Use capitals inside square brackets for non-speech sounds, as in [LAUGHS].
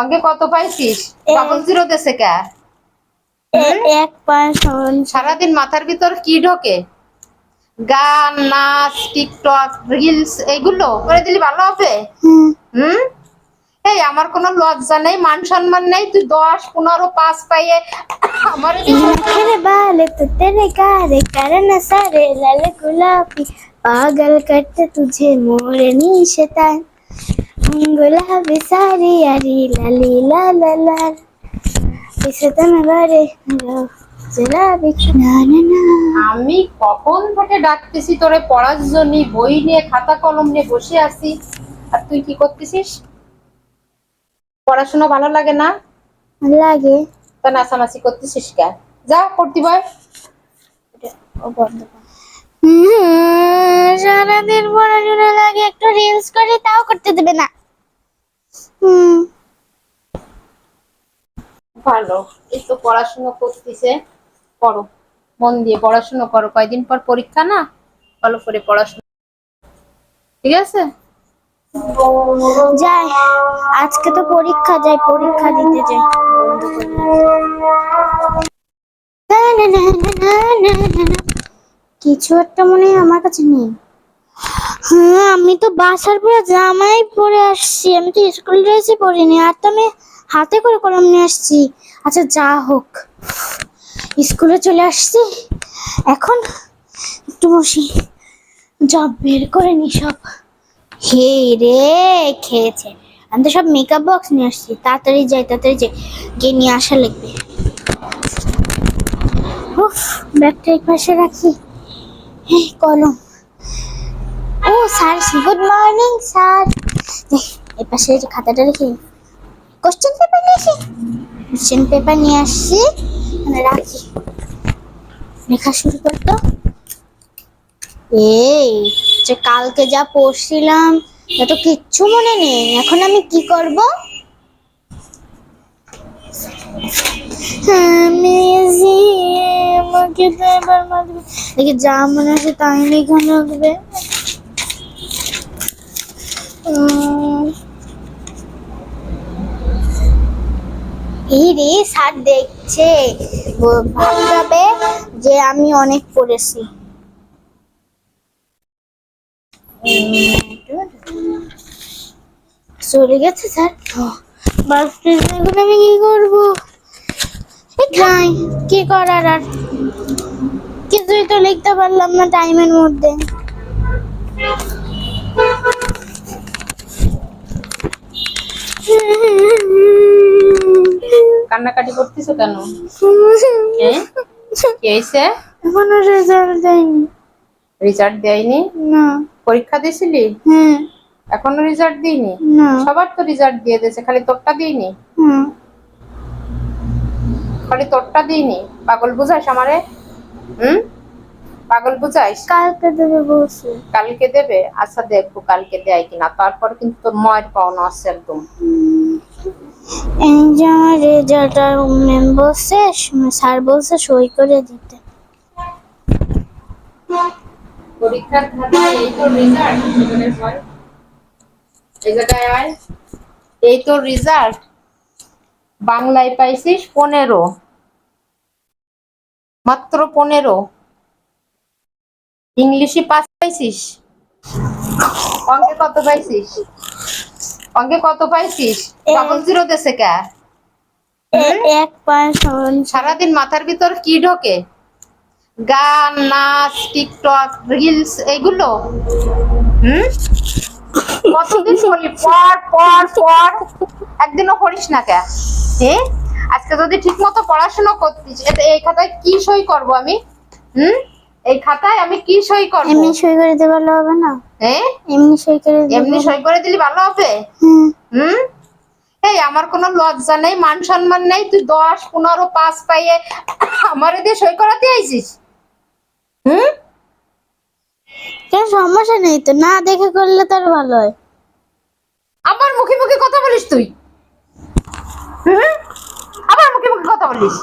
অঙ্কে কত পাইছিস? Double zero দেশে কে? এক সারাদিন মাথার ভিতর কি ঢোকে? গান নাচ টিকটক রিলস এইগুলো? করে দিলি ভালো হবে? হুম। এই আমার কোনো লজ্জা নেই মান সম্মান নেই তুই দশ পনেরো পাঁচ পাইয়ে আমার বালে তো তেরে কারে কারণ সারে লাল গুলাপি। পাগল করতে তুঝে মোরে নিশে তাই। ಗುಲಾಬಿ ಸಾರಿ ಅರಿ ಲಲಿ ಲಲ আমি কখন থেকে ডাকতেছি? তোরে পড়ার জন্য বই নিয়ে খাতা কলম নিয়ে বসে আছি। আর তুই কি করতেছিস? পড়াশোনা ভালো লাগে না? লাগে। তা নাচানাচি করতেছিস কে? যা করতে বয় সারাদিন পড়াশোনা লাগে একটু রিলস করে তাও করতে দেবে না। ভালো তো পড়াশোনা করতেছে করো মন দিয়ে পড়াশোনা করো কয়দিন পর পরীক্ষা না ভালো করে পড়াশোনা ঠিক আছে যাই আজকে তো পরীক্ষা যাই পরীক্ষা দিতে যাই। কিছু একটা মনে হয় আমার কাছে নেই হ্যাঁ আমি তো বাসার পুরো জামাই পরে আসছি। আমি তো স্কুল ড্রেসই পরিনি। আর তো আমি হাতে করে কলম নিয়ে আসছি। আচ্ছা যা হোক। স্কুলে চলে আসছি। এখন একটু বসি। জব বের করে নি সব। হে রে, খেয়েছে। আমি তো সব মেকআপ বক্স নিয়ে আসছি। তাড়াতাড়ি যাই তাড়াতাড়ি যাই। গিয়ে নিয়ে আসা লাগবে। ব্যাগটা এই পাশে রাখি। হ্যাঁ কলম। ও, স্যার, গুড মর্নিং, স্যার। এই পাশে খাতাটা রেখে কোশ্চেন পেপার নিয়ে আসি? কোশ্চেন পেপার নিয়ে আসছি মানে রাখি। লেখা শুরু করতো। এই, যে কালকে যা পড়ছিলাম, তা তো কিচ্ছু মনে নেই। এখন আমি কি করব? দেখি যা মনে আছে তাই লেখা লাগবে উম, এই রে স্যার দেখছে। ও ভাববে যে আমি অনেক পড়েছি। চলে গেছে স্যার। বাস এখন আমি কি করব? এই কি করার আর? কিছুই তো লিখতে পারলাম না টাইমের মধ্যে। কান্নাকাটি করতেছো কেন? [LAUGHS] কি? হয়েছে এখনও রেজাল্ট দেয়নি। রেজাল্ট দেয়নি? না। পরীক্ষা দিয়েছিলি হ্যাঁ। এখনও রেজাল্ট দিইনি? সবার তো রেজাল্ট দিয়ে দিয়েছে খালি তোরটা দিইনি? খালি তোরটা দিইনি? পাগল বুঝাইস আমারে? হুম? পাগল বুঝাইস কালকে দেবে বলছে। কালকে দেবে? আচ্ছা দেখব কালকে দেয় কিনা তারপর কিন্তু তোর মায়ের পাওনা আছে একদম। আর ম্যাম বলছে স্যার বলছে সই করে দিতে। পরীক্ষার খাতায় এই তো রেজাল্ট এই জায়গায় আয়। এই তো রেজাল্ট বাংলায় পাইছিস পনেরো। মাত্র পনেরো। ইংলিশে পাস পাইছিস? অঙ্কে কত পাইছিস? অঙ্কে কত পাইছিস? ডাবল জিরো দেশে কে? এক সারাদিন মাথার ভিতর কি ঢোকে? গান নাচ টিকটক রিলস এগুলো? হুম? কতদিন বলি পর পর পর। একদিনও পড়িস না কে? হ্যাঁ আজকে যদি ঠিক মতো পড়াশোনা করতিস এই খাতায় কি সই করব আমি? হুম? এই খাতায় আমি কি সই করব? এমনি সই করে দিতে পারলে হবে না? হ্যাঁ এমনি সই করে এমনি সই করে দিলি ভালো হবে? হুম। হুম? এই আমার কোনো লজ্জা নেই মান সম্মান নেই তুই দশ পনেরো পাঁচ পাইয়ে আমার দিয়ে সই করাতে আইছিস? হুম? কেন সমস্যা নেই তো না দেখে করলে তোর ভালো হয়। আবার মুখে মুখে কথা বলিস তুই? হুম? আবার মুখে মুখে কথা বলিস?